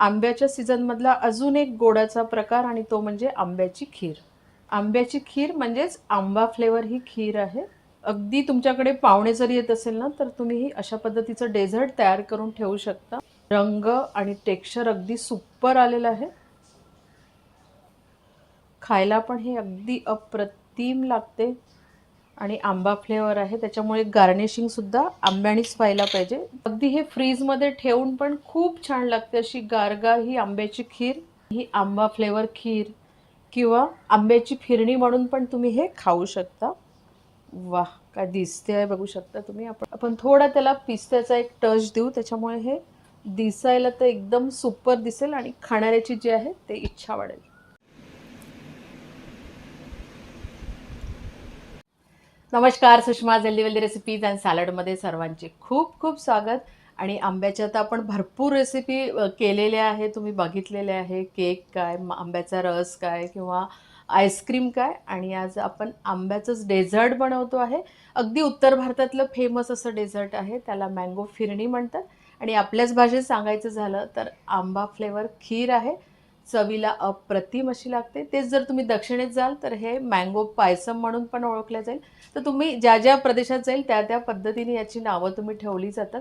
आंब्याच्या सीझनमधला अजून एक गोडाचा प्रकार आणि तो म्हणजे आंब्याची खीर. आंब्याची खीर म्हणजेच आंबा फ्लेवर ही खीर आहे. अगदी तुमच्याकडे पाहुणे जरी येत असेल ना तर तुम्ही ही अशा पद्धतीचं डेझर्ट तयार करून ठेवू शकता. रंग आणि टेक्स्चर अगदी सुपर आलेलं आहे. खायला पण हे अगदी अप्रतिम लागते. आणि आंबा फ्लेवर आहे त्याच्यामुळे गार्निशिंग सुद्धा आंब्यानीच व्हायला पाहिजे. अगदी हे फ्रीजमध्ये ठेवून पण खूप छान लागते अशी गारगा ही आंब्याची खीर ही आंबा फ्लेवर खीर किंवा आंब्याची फिरणी म्हणून पण तुम्ही हे खाऊ शकता. वा काय दिसते आहे बघू शकता तुम्ही आपण. आपण थोडा त्याला पिस्त्याचा एक टच देऊ त्याच्यामुळे हे दिसायला तर एकदम सुपर दिसेल आणि खाणाऱ्याची जी आहे ते इच्छा वाढेल. नमस्कार सुषमा जल्दीवल्दी रेसिपीज अँड सॅलडमध्ये सर्वांचे खूप खूप स्वागत. आणि आंब्याच्या तर आपण भरपूर रेसिपी केलेल्या आहे तुम्ही बघितलेले आहे. केक काय आंब्याचा रस काय किंवा आईस्क्रीम काय. आणि आज आपण आंब्याचंच डेझर्ट बनवतो आहे. अगदी उत्तर भारतातलं फेमस असं डेझर्ट आहे. त्याला मँगो फिरणी म्हणतात. आणि आपल्याच भाषेत सांगायचं झालं तर आंबा फ्लेवर खीर आहे. चवीला अप्रतिम अशी लागते. तेच जर तुम्ही दक्षिणेत जाल तर हे मँगो पायसम म्हणून पण ओळखलं जाईल. तर तुम्ही ज्या ज्या प्रदेशात जाईल त्या त्या पद्धतीने याची नावं तुम्ही ठेवली जातात.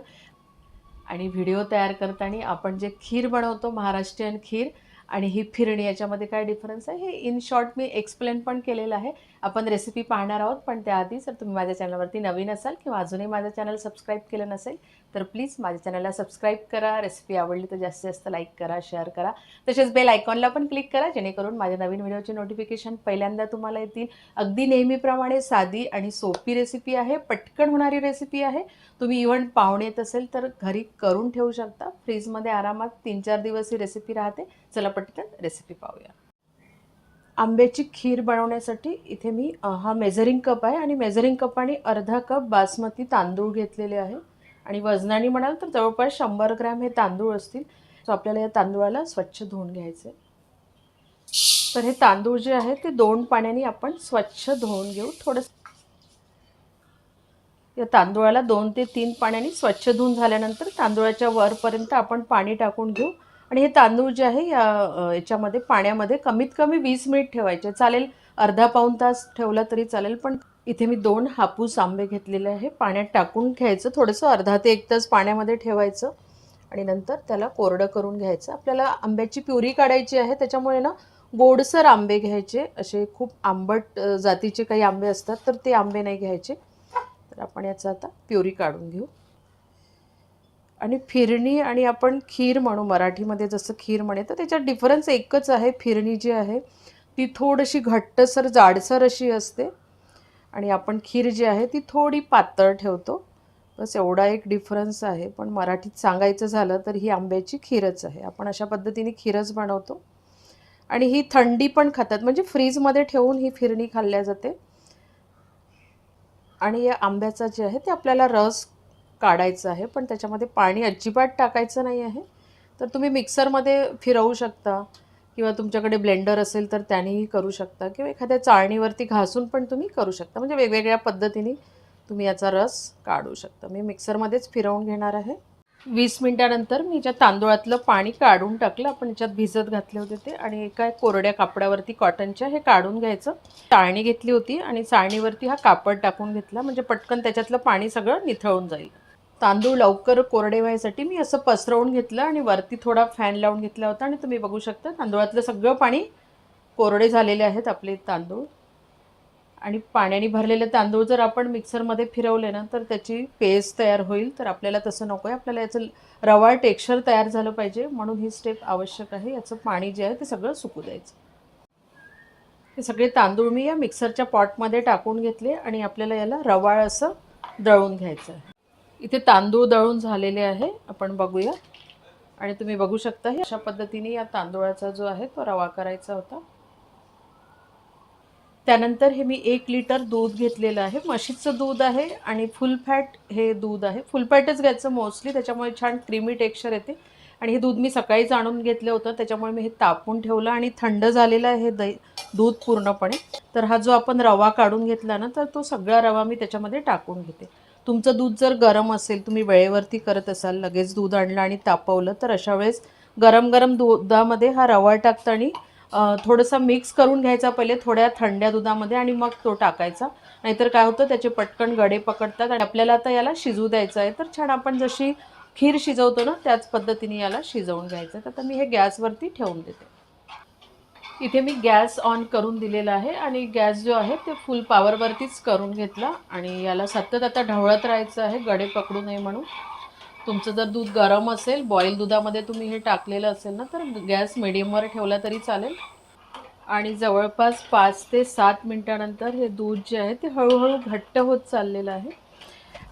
आणि व्हिडिओ तयार करताना आपण जे खीर बनवतो महाराष्ट्रीयन खीर आणि ही फिरणी याच्यामध्ये काय डिफरन्स आहे? हे इन शॉर्ट मी एक्सप्लेन पण केलेलं आहे. आपण रेसिपी पाहणार आहोत पण त्याआधी जर तुम्ही माझ्या चॅनलवरती नवीन असाल किंवा अजूनही माझं चॅनल सबस्क्राईब केलं नसेल तर प्लीज माझ्या चॅनलला सबस्क्राईब करा. रेसिपी आवडली तर जास्तीत जास्त लाईक करा शेअर करा. तसेच बेल आयकॉनला पण क्लिक करा जेणेकरून माझ्या नवीन व्हिडिओचे नोटिफिकेशन पहिल्यांदा तुम्हाला येतील. अगदी नेहमीप्रमाणे साधी आणि सोपी रेसिपी आहे पटकन होणारी रेसिपी आहे. तुम्ही इव्हन पाहुणे येत असेल तर घरी करून ठेवू शकता. फ्रीजमध्ये आरामात तीन चार दिवस ही रेसिपी राहते. चला पटकन रेसिपी पाहूया. आंब्याची खीर बनवण्यासाठी इथे मी हा मेझरिंग कप आहे आणि मेझरिंग कप आणि अर्धा कप बासमती तांदूळ घेतलेले आहे. आणि वजनाने म्हणाल तर जवळपास शंभर ग्रॅम हे तांदूळ असतील. सो आपल्याला या तांदूळाला स्वच्छ धुवून घ्यायचे तर हे तांदूळ जे आहे ते दोन पाण्याने आपण स्वच्छ धुवून घेऊ. थोडंसं या तांदूळाला दोन ते तीन पाण्याने स्वच्छ धुवून झाल्यानंतर तांदूळाच्या वरपर्यंत आपण पाणी टाकून घेऊ. आणि हे तांदूळ जे आहे या याच्यामध्ये पाण्यामध्ये कमीत कमी वीस मिनिट ठेवायचे. चालेल अर्धा पाऊण तास ठेवला तरी चालेल पण इथे मी दोन हापूस आंबे घेतलेले आहे. पाण्यात टाकून घ्यायचं. थोडंसं अर्धा ते एक तास पाण्यामध्ये ठेवायचं. आणि नंतर त्याला कोरडं करून घ्यायचं. आपल्याला आंब्याची प्युरी काढायची आहे. त्याच्यामुळे ना गोडसर आंबे घ्यायचे. असे खूप आंबट जातीचे काही आंबे असतात तर ते आंबे नाही घ्यायचे. तर आपण याचं आता प्युरी काढून घेऊ. आणि फिरणी आणि आपण खीर म्हणू मराठीमध्ये जसं खीर म्हणे तर त्याच्यात डिफरन्स एकच आहे फिरणी जी आहे ती थोडीशी घट्टसर जाडसर अशी असते. आणि आपण खीर जी आहे ती थोडी पातळ ठेवतो. बस एवढा एक डिफरन्स आहे. पण मराठीत सांगायचं झालं तर ही आंब्याची खीरच आहे. आपण अशा पद्धतीने खीरच बनवतो. आणि ही थंडी पण खातात. म्हणजे फ्रीजमध्ये ठेवून ही फिरणी खाल्ल्या जाते. आणि या आंब्याचा जे आहे ते आपल्याला रस काढायचं आहे पण त्याच्यामध्ये पाणी अजिबात टाकायचं नाही आहे. तर तुम्ही मिक्सरमध्ये फिरवू शकता किंवा तुमच्याकडे ब्लेंडर असेल तर त्यानेही करू शकता किंवा एखाद्या चाळणीवरती घासून पण तुम्ही करू शकता. म्हणजे वेगवेगळ्या पद्धतीने तुम्ही याचा रस काढू शकता. मी मिक्सरमध्येच फिरवून घेणार आहे. वीस मिनटानंतर मी ज्या तांदूळातलं पाणी काढून टाकलं आपण याच्यात भिजत घातले होते ते आणि एका कोरड्या कापडावरती कॉटनच्या हे काढून घ्यायचं. चाळणी घेतली होती आणि चाळणीवरती हा कापड टाकून घेतला. म्हणजे पटकन त्याच्यातलं पाणी सगळं निथळून जाईल. तांदूळ लवकर कोरडे व्हायसाठी मी असं पसरवून घेतलं आणि वरती थोडा फॅन लावून घेतला होता आणि तुम्ही बघू शकता तांदूळातलं सगळं पाणी कोरडे झालेले आहेत आपले तांदूळ. आणि पाण्याने भरलेले तांदूळ जर आपण मिक्सरमध्ये फिरवले ना तर त्याची पेस्ट तयार होईल. तर आपल्याला तसं नको आहे आपल्याला याचं रवा टेक्स्चर तयार झालं पाहिजे. म्हणून ही स्टेप आवश्यक आहे. याचं पाणी जे आहे ते सगळं सुकू द्यायचं. हे सगळे तांदूळ मी या मिक्सरच्या पॉटमध्ये टाकून घेतले आणि आपल्याला याला रवाळ असं दळून घ्यायचं आहे. इथे तांदूळ दळून झालेले आहे. आपण बघूया. आणि तुम्ही बघू शकता हे अशा पद्धतीने या तांदूळाचा जो आहे तो रवा करायचा होता. त्यानंतर हे मी एक लिटर दूध घेतलेलं आहे. म्हशीचं दूध आहे आणि फुल फॅट हे दूध आहे. फुल फॅटच घ्यायचं मोस्टली. त्याच्यामुळे छान क्रीमी टेक्स्चर येते. आणि हे दूध मी सकाळीच आणून घेतलं होतं. त्याच्यामुळे मी हे तापून ठेवलं आणि थंड झालेलं आहे हे दही दूध पूर्णपणे. तर हा जो आपण रवा काढून घेतला ना तर तो सगळा रवा मी त्याच्यामध्ये टाकून घेते. तुमचं दूध जर गरम असेल तुम्ही वेळेवरती करत असाल लगेच दूध आणलं आणि तापवलं तर अशा वेळेस गरम गरम दुधामध्ये हा रवा टाकता आणि थोडंसं मिक्स करून घ्यायचा पहिले थोड्या थंड्या दुधामध्ये आणि मग तो टाकायचा. नाहीतर काय होतं त्याचे पटकन गडे पकडतात आणि आपल्याला आता याला शिजू द्यायचं आहे. तर छान आपण जशी खीर शिजवतो ना त्याच पद्धतीने याला शिजवून घ्यायचं तर आता मी हे गॅसवरती ठेवून देते. इथे मी गॅस ऑन करून दिलेला आहे आणि गॅस जो आहे ते फुल पॉवरवरतीच करून घेतला आणि याला सतत आता ढवळत राहायचं आहे गडे पकडू नये म्हणून. तुमचं जर दूध गरम असेल बॉईल दुधामध्ये तुम्ही हे टाकलेलं असेल ना तर गॅस मिडियमवर ठेवला तरी चालेल. आणि जवळपास पाच ते सात मिनटानंतर हे दूध जे आहे ते हळूहळू घट्ट होत चाललेलं आहे.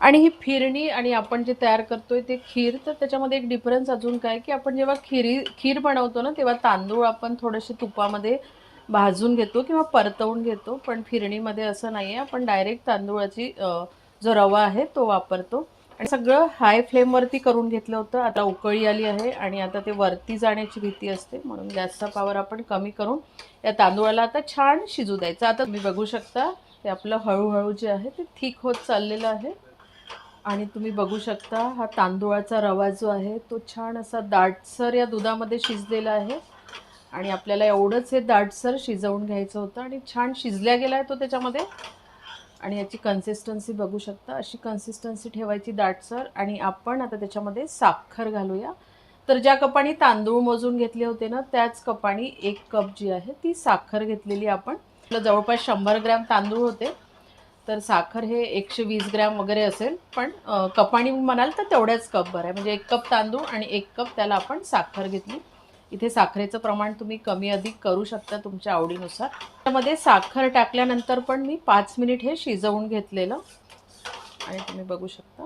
आणि ही फिरणी आणि आपण जे तयार करतोय ते खीर तर त्याच्यामध्ये एक डिफरन्स अजून काय की आपण जेव्हा खिरी खीर बनवतो ना तेव्हा तांदूळ आपण थोडेसे तुपामध्ये भाजून घेतो किंवा परतवून घेतो पण फिरणीमध्ये असं नाही आहे आपण डायरेक्ट तांदूळाची जो रवा आहे तो वापरतो. आणि सगळं हाय फ्लेमवरती करून घेतलं होतं. आता उकळी आली आहे आणि आता ते वरती जाण्याची भीती असते म्हणून गॅसचा पावर आपण कमी करून या तांदूळाला आता छान शिजू द्यायचं. आता तुम्ही बघू शकता ते आपलं हळूहळू जे आहे ते ठीक होत चाललेलं आहे. आणि तुम्ही बघू शकता हा तांदूळाचा रवा जो आहे तो छान असा दाटसर या दुधामध्ये शिजलेला आहे. आणि आपल्याला एवढंच हे दाटसर शिजवून घ्यायचं होतं आणि छान शिजल्या गेला आहे तो त्याच्यामध्ये. आणि याची कन्सिस्टन्सी बघू शकता अशी कन्सिस्टन्सी ठेवायची दाटसर आणि आपण आता त्याच्यामध्ये साखर घालूया. तर ज्या कपाणी तांदूळ मोजून घेतले होते ना त्याच कपाणी एक कप जी आहे ती साखर घेतलेली आपण. जवळपास शंभर ग्रॅम तांदूळ होते. तर साखर हे एकशे वीस ग्रॅम वगैरे असेल पण कप कपाणी म्हणाल तर तेवढ्याच कप बरं आहे. म्हणजे एक कप तांदूळ आणि एक कप त्याला आपण साखर घेतली. इथे साखरेचं प्रमाण तुम्ही कमी अधिक करू शकता तुमच्या आवडीनुसार. त्यामध्ये साखर टाकल्यानंतर पण मी पाच मिनिट हे शिजवून घेतलेलं. आणि तुम्ही बघू शकता.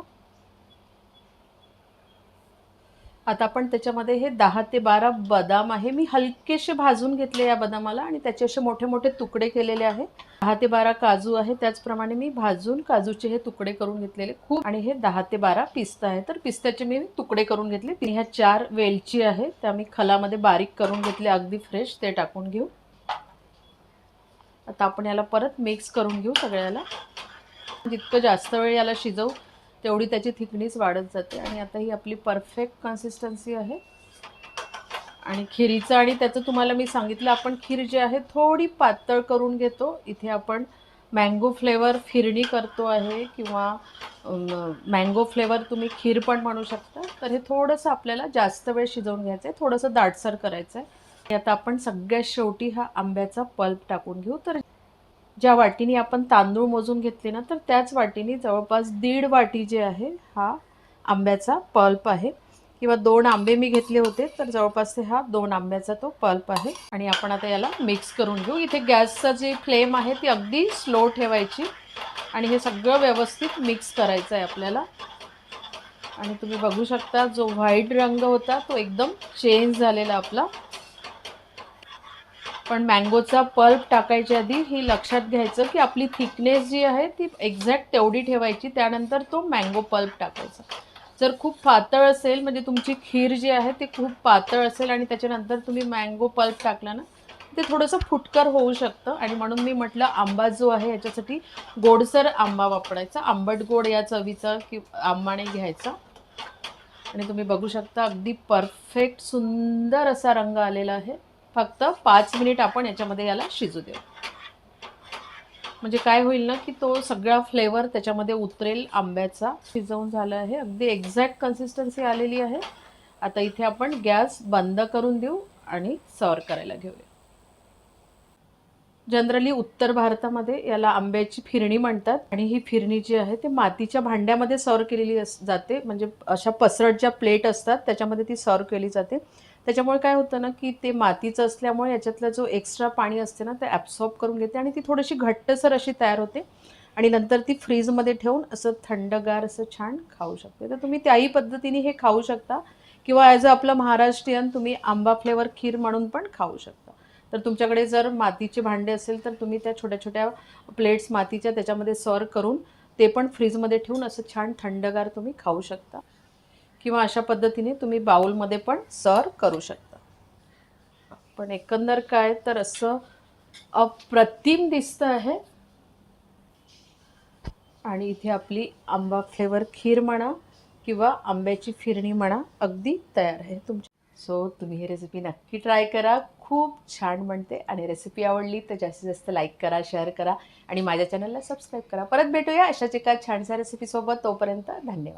आता आपण त्याच्यामध्ये हे दहा ते बारा बदाम आहे. मी हलकेसे भाजून घेतले या बदामाला आणि त्याचे असे मोठे मोठे तुकडे केलेले आहे. दहा ते बारा काजू आहे. त्याचप्रमाणे मी भाजून काजूचे हे तुकडे करून घेतलेले खूप आणि हे दहा ते बारा पिस्ता आहे. तर पिस्त्याचे मी तुकडे करून घेतले. ह्या चार वेलची आहे. त्या मी खलामध्ये बारीक करून घेतले. अगदी फ्रेश ते टाकून घेऊ. आता आपण याला परत मिक्स करून घेऊ सगळ्याला. जितकं जास्त वेळ याला शिजवू तेवढी त्याची थिकनेस वाढत जाते आणि आता ही आपली परफेक्ट कन्सिस्टन्सी आहे. आणि खिरीचं आणि त्याचं तुम्हाला मी सांगितलं आपण खीर जी आहे थोडी पातळ करून घेतो. इथे आपण मँगो फ्लेवर फिरणी करतो आहे किंवा मँगो फ्लेवर तुम्ही खीर पण म्हणू शकता. तर हे थोडंसं आपल्याला जास्त वेळ शिजवून घ्यायचं आहे थोडंसं दाटसर करायचं आहे आता आपण सगळ्यात शेवटी हा आंब्याचा पल्प टाकून घेऊ. तर ज्या वाटीने आपण तांदूळ मोजून घेतले ना तर त्याच वाटीने जवळपास दीड वाटी जे आहे हा आंब्याचा पल्प आहे. किंवा दोन आंबे मी घेतले होते तर जवळपास हा दोन आंब्याचा तो पल्प आहे. आणि आपण आता याला मिक्स करून घेऊ. इथे गॅसचा जी फ्लेम आहे ती अगदी स्लो ठेवायची. आणि हे सगळं व्यवस्थित मिक्स करायचं आहे आपल्याला. आणि तुम्ही बघू शकता जो व्हाईट रंग होता तो एकदम चेंज झालेला आपला. पण मँगोचा पल्प टाकायच्या आधी ही लक्षात घ्यायचं की आपली थिकनेस जी आहे ती एक्झॅक्ट तेवढी ठेवायची. त्यानंतर तो मँगो पल्प टाकायचा. जर खूप पातळ असेल म्हणजे तुमची खीर जी आहे ती खूप पातळ असेल आणि त्याच्यानंतर तुम्ही मँगो पल्प टाकला ना ते थोडंसं फुटकर होऊ शकतं. आणि म्हणून मी म्हटलं आंबा जो आहे याच्यासाठी गोडसर आंबा वापरायचा. आंबट गोड या चवीचा कि आंबाने घ्यायचा. आणि तुम्ही बघू शकता अगदी परफेक्ट सुंदर असा रंग आलेला आहे. फक्त पाच मिनिट आपण याच्यामध्ये याला शिजू देऊ. म्हणजे काय होईल ना की तो सगळा फ्लेवर त्याच्यामध्ये उतरेल आंब्याचा शिजवून झालं आहे. अगदी एक्झॅक्ट कन्सिस्टन्सी आलेली आहे. आता इथे आपण गॅस बंद करून देऊ आणि सर्व करायला घेऊया. जनरली उत्तर भारतामध्ये याला आंब्याची फिरणी म्हणतात. आणि ही फिरणी जी आहे ते मातीच्या भांड्यामध्ये सर्व केलेली अस जाते. म्हणजे अशा पसरट ज्या प्लेट असतात त्याच्यामध्ये ती सर्व केली जाते. त्याच्यामुळे काय होतं ना की ते मातीचं असल्यामुळे याच्यातला जो एक्स्ट्रा पाणी असते ना ते ॲब्सॉर्ब करून घेते आणि ती थोडीशी घट्टसर अशी तयार होते. आणि नंतर ती फ्रीजमध्ये ठेवून असं थंडगार असं छान खाऊ शकते. तर तुम्ही त्याही पद्धतीने हे खाऊ शकता किंवा ॲज अ आपलं महाराष्ट्रीयन तुम्ही आंबा फ्लेवर खीर म्हणून पण खाऊ शकता. तर तुमच्याकडे जर मातीचे भांडे असेल तर तुम्ही त्या छोट्या छोट्या प्लेट्स मातीच्या त्याच्यामध्ये सर्व करून ते पण फ्रीजमध्ये ठेवून असं छान थंडगार तुम्ही खाऊ शकता. किंवा अशा पद्धतीने तुम्ही बाउलमध्ये पण सर्व करू शकता. पण एकंदर काय तर असं अप्रतिम दिसतं आहे. आणि इथे आपली आंबा फ्लेवर खीर म्हणा किंवा आंब्याची फिरणी म्हणा अगदी तयार आहे तुमची सो तुम्ही ही रेसिपी नक्की ट्राय करा. खूप छान म्हणते आणि रेसिपी आवडली तर जास्तीत जास्त लाईक करा शेअर करा आणि माझ्या चॅनलला सबस्क्राईब करा. परत भेटूया अशाच एका छानशा रेसिपीसोबत तोपर्यंत धन्यवाद.